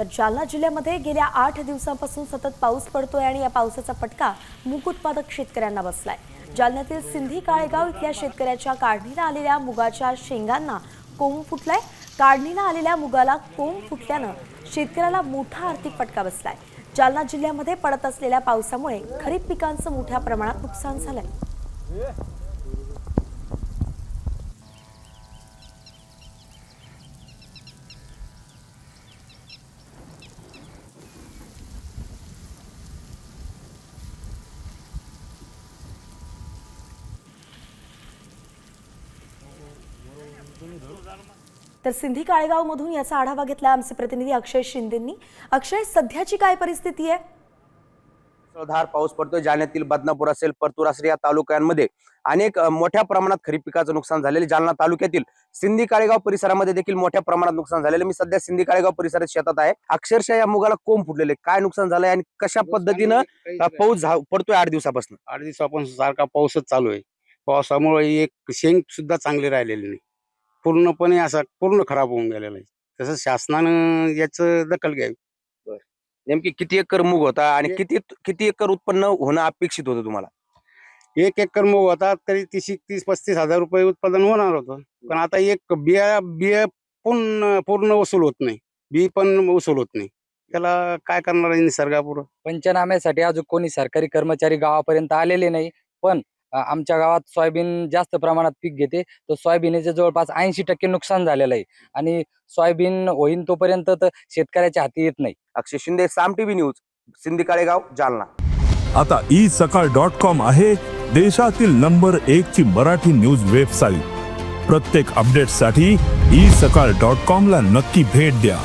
तर जालना जिल्ह्यामध्ये गेल्या आठ दिवसांपासून सतत पाऊस पडतोय आणि या पावसाचा फटका मूग उत्पादक शेतकऱ्यांना बसलाय. जालन्यातील सिंधी काळेगाव इथल्या शेतकऱ्याच्या काढणीला आलेल्या मुगाच्या शेंगांना कोंब फुटलाय. काढणीला आलेल्या मुगाला कोंब फुटल्यानं शेतकऱ्याला मोठा आर्थिक फटका बसलाय. जालना जिल्ह्यामध्ये पडत असलेल्या पावसामुळे खरीप पिकांचं मोठ्या प्रमाणात नुकसान झालंय. तर सिंधी काळेगावमधून याचा आढावा घेतला आमचे प्रतिनिधी अक्षय शिंदेंनी. अक्षय सध्याची काय परिस्थिती आहे? मुसळधार पाऊस पडतोय. जालन्यातील बदनापूर असेल परतूर असेल या तालुक्यांमध्ये अनेक मोठ्या प्रमाणात खरीप पिकाचं नुकसान झालेले जालना तालुक्यातील सिंधी काळेगाव परिसरामध्ये देखील मोठ्या प्रमाणात नुकसान झालेलं मी सध्या सिंधी काळेगाव परिसरात शेतात आहे. अक्षरशः या मुगाला कोंब फुटलेले काय नुकसान झालंय आणि कशा पद्धतीनं पाऊस पडतोय आठ दिवसापासून? आठ दिवसापासून सारखा पाऊसच चालू आहे. पावसामुळे एक शेंग सुद्धा चांगली राहिलेली नाही. पूर्णपणे असा पूर्ण खराब होऊन गेलेला आहे. तसं शासनानं याचं दखल घ्यावी. नेमकी किती एकर मूग होता आणि किती किती एकर उत्पन्न होणं अपेक्षित होतं तुम्हाला? एक एकर मूग होता तरी तीस तीस पस्तीस हजार रुपये उत्पादन होणार होतं. पण आता एक बिया बिया पूर्ण पूर्ण वसूल होत नाही. बी पण वसूल होत नाही. त्याला काय करणार आहे निसर्गापुरं पंचनाम्यासाठी अजून कोणी सरकारी कर्मचारी गावापर्यंत आलेले नाही. पण आमच्या गावात सोयाबीन जास्त प्रमाणात पीक घेते. तर सोयाबीनचे जवळपास ऐंशी टक्के नुकसान झालेलं आहे. आणि सोयाबीन होईन तोपर्यंत तर शेतकऱ्याच्या हाती येत नाही. Akshay Shinde Saam TV news Sindhi Kalegaon Jalna. आता ई सकाळ डॉट कॉम आहे देशातील नंबर एक ची मराठी न्यूज वेबसाईट. प्रत्येक अपडेटसाठी ई सकाळ डॉट कॉम ला नक्की भेट द्या.